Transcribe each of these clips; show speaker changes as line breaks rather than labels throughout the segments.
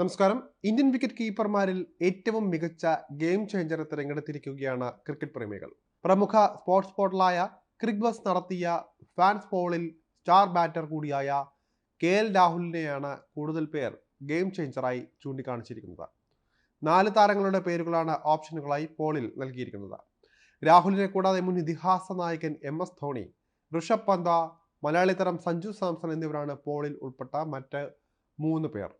നമസ്കാരം. Indian wicket കീപ്പർമാരിൽ ഏറ്റവും മികച്ച ഗെയിം ചേഞ്ചർ തിരഞ്ഞെടുത്തിരിക്കുകയാണ് ക്രിക്കറ്റ് പ്രേമികൾ. പ്രമുഖ സ്പോർട്സ് പോർട്ടലായ ക്രിക്ബസ് നടത്തിയ ഫാൻസ് പോളിൽ സ്റ്റാർ ബാറ്റർ കൂടിയായ കെ എൽ രാഹുലിനെയാണ് കൂടുതൽ പേർ ഗെയിം ചേഞ്ചറായി ചൂണ്ടിക്കാണിച്ചിരിക്കുന്നത്. നാല് താരങ്ങളുടെ പേരുകളാണ് ഓപ്ഷനുകളായി പോളിൽ നൽകിയിരിക്കുന്നത്. രാഹുലിനെ കൂടാതെ മുൻ ഇതിഹാസ നായകൻ എം എസ് ധോണി ഋഷഭ് പന്ത മലയാളി തരം സഞ്ജു സാംസൺ എന്നിവരാണ് പോളിൽ ഉൾപ്പെട്ട മറ്റ് മൂന്ന് പേർ.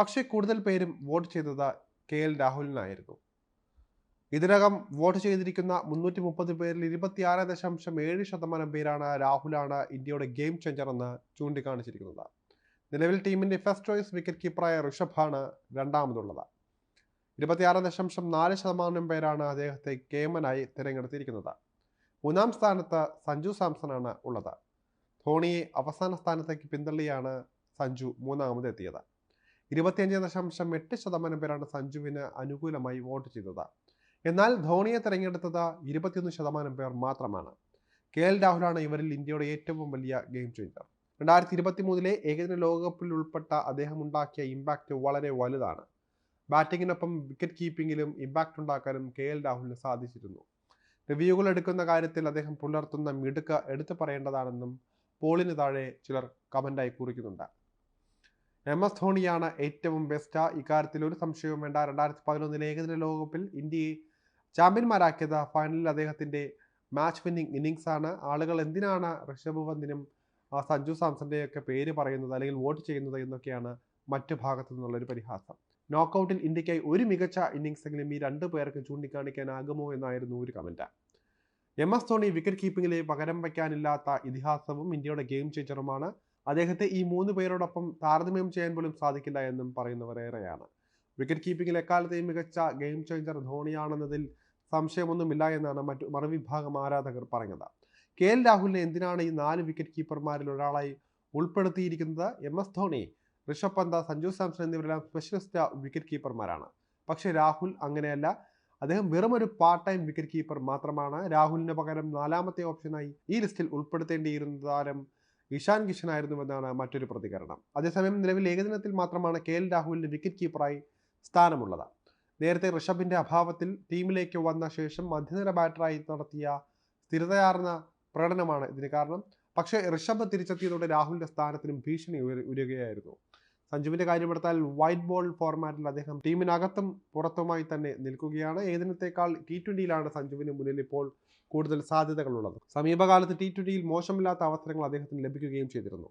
പക്ഷേ കൂടുതൽ പേരും വോട്ട് ചെയ്തത് കെ എൽ രാഹുലിനായിരുന്നു. ഇതിനകം വോട്ട് ചെയ്തിരിക്കുന്ന മുന്നൂറ്റി മുപ്പത് പേരിൽ ഇരുപത്തിയാറ് ദശാംശം ഏഴ് ശതമാനം പേരാണ് രാഹുലാണ് ഇന്ത്യയുടെ ഗെയിം ചേഞ്ചർ എന്ന് ചൂണ്ടിക്കാണിച്ചിരിക്കുന്നത്. നിലവിൽ ടീമിന്റെ ഫസ്റ്റ് ചോയ്സ് വിക്കറ്റ് കീപ്പറായ ഋഷഭാണ് രണ്ടാമതുള്ളത്. ഇരുപത്തിയാറ് ദശാംശം നാല് ശതമാനം പേരാണ് അദ്ദേഹത്തെ കേമനായി തിരഞ്ഞെടുത്തിരിക്കുന്നത്. മൂന്നാം സ്ഥാനത്ത് സഞ്ജു സാംസണാണ് ഉള്ളത്. ധോണിയെ അവസാന സ്ഥാനത്തേക്ക് പിന്തള്ളിയാണ് സഞ്ജു മൂന്നാമത് എത്തിയത് ഇരുപത്തിയഞ്ച് ദശാംശം എട്ട് ശതമാനം പേരാണ് സഞ്ജുവിന് അനുകൂലമായി വോട്ട് ചെയ്തത്. എന്നാൽ ധോണിയെ തിരഞ്ഞെടുത്തത് ഇരുപത്തിയൊന്ന് ശതമാനം പേർ മാത്രമാണ്. കെ എൽ രാഹുലാണ് ഇവരിൽ ഇന്ത്യയുടെ ഏറ്റവും വലിയ ഗെയിം ചേഞ്ചർ. രണ്ടായിരത്തി ഇരുപത്തി മൂന്നിലെ ഏകദിന ലോകകപ്പിൽ ഉൾപ്പെട്ട അദ്ദേഹം ഉണ്ടാക്കിയ ഇമ്പാക്റ്റ് വളരെ വലുതാണ്. ബാറ്റിങ്ങിനൊപ്പം വിക്കറ്റ് കീപ്പിങ്ങിലും ഇമ്പാക്റ്റ് ഉണ്ടാക്കാനും കെ എൽ രാഹുലിന് സാധിച്ചിരുന്നു. റിവ്യൂകൾ എടുക്കുന്ന കാര്യത്തിൽ അദ്ദേഹം പുലർത്തുന്ന മിടുക്ക് എടുത്തു പറയേണ്ടതാണെന്നും പോളിന് താഴെ ചിലർ കമന്റായി കുറിക്കുന്നുണ്ട്. എം എസ് ധോണിയാണ് ഏറ്റവും ബെസ്റ്റ് ഇക്കാര്യത്തിൽ ഒരു സംശയവും വേണ്ട. രണ്ടായിരത്തി പതിനൊന്നിലെ ഏകദിന ലോകകപ്പിൽ ഇന്ത്യയെ ചാമ്പ്യന്മാരാക്കിയത് ഫൈനലിൽ അദ്ദേഹത്തിന്റെ മാച്ച് വിന്നിംഗ് ഇന്നിങ്സ് ആണ്. ആളുകൾ എന്തിനാണ് ഋഷഭ് പന്തിനും സഞ്ജു സാംസന്റെയൊക്കെ പേര് പറയുന്നത് അല്ലെങ്കിൽ വോട്ട് ചെയ്യുന്നത് എന്നൊക്കെയാണ് മറ്റു ഭാഗത്തു നിന്നുള്ളൊരു പരിഹാസം. നോക്കൗട്ടിൽ ഇന്ത്യക്കായി ഒരു മികച്ച ഇന്നിങ്സ് എങ്കിലും ഈ രണ്ട് പേർക്ക് ചൂണ്ടിക്കാണിക്കാനാകുമോ എന്നായിരുന്നു ഒരു comment M S Dhoni wicket കീപ്പിങ്ങിലെ പകരം വയ്ക്കാനില്ലാത്ത ഇതിഹാസവും ഇന്ത്യയുടെ ഗെയിം ചേഞ്ചറുമാണ് അദ്ദേഹത്തെ ഈ മൂന്ന് പേരോടൊപ്പം താരതമ്യം ചെയ്യാൻ പോലും സാധിക്കില്ല എന്നും പറയുന്നവർ ഏറെയാണ്. വിക്കറ്റ് കീപ്പിംഗിൽ എക്കാലത്തെയും മികച്ച ഗെയിം ചേഞ്ചർ ധോണിയാണെന്നതിൽ സംശയമൊന്നുമില്ല എന്നാണ് മറ്റു മറുവിഭാഗം ആരാധകർ പറഞ്ഞത് കെ എൽ രാഹുലിനെ എന്തിനാണ് ഈ നാല് വിക്കറ്റ് കീപ്പർമാരിൽ ഒരാളായി ഉൾപ്പെടുത്തിയിരിക്കുന്നത്? എം എസ് ധോണി ഋഷഭ് പന്ത സഞ്ജു സാംസൺ എന്നിവരെല്ലാം സ്പെഷ്യലിസ്റ്റ് വിക്കറ്റ് കീപ്പർമാരാണ് പക്ഷേ രാഹുൽ അങ്ങനെയല്ല. അദ്ദേഹം വെറും ഒരു പാർട്ട് ടൈം വിക്കറ്റ് കീപ്പർ മാത്രമാണ്. രാഹുലിന് പകരം നാലാമത്തെ ഓപ്ഷനായി ഈ ലിസ്റ്റിൽ ഉൾപ്പെടുത്തേണ്ടിയിരുന്ന താരം ഇഷാൻ കിഷൻ ആയിരുന്നുവെന്നാണ് മറ്റൊരു പ്രതികരണം. അതേസമയം നിലവിൽ ഏകദിനത്തിൽ മാത്രമാണ് കെ എൽ രാഹുലിന് വിക്കറ്റ് കീപ്പറായി സ്ഥാനമുള്ളത്. നേരത്തെ ഋഷഭിന്റെ അഭാവത്തിൽ ടീമിലേക്ക് വന്ന ശേഷം മധ്യനിര ബാറ്ററായി നടത്തിയ സ്ഥിരതയാർന്ന പ്രകടനമാണ് ഇതിന് കാരണം. പക്ഷേ ഋഷഭ് തിരിച്ചെത്തിയതോടെ രാഹുലിന്റെ സ്ഥാനത്തിനും ഭീഷണി ഉയരുകയായിരുന്നു. സഞ്ജുവിന്റെ കാര്യമെടുത്താൽ വൈറ്റ് ബോൾ ഫോർമാറ്റിൽ അദ്ദേഹം ടീമിനകത്തും പുറത്തുമായി തന്നെ നിൽക്കുകയാണ്. ഏതിനത്തേക്കാൾ ടി ട്വന്റിയിലാണ് സഞ്ജുവിന് മുന്നിൽ ഇപ്പോൾ കൂടുതൽ സാധ്യതകളുള്ളത്. സമീപകാലത്ത് ടി ട്വന്റിയിൽ മോശമില്ലാത്ത അവസരങ്ങൾ അദ്ദേഹത്തിന് ലഭിക്കുകയും ചെയ്തിരുന്നു.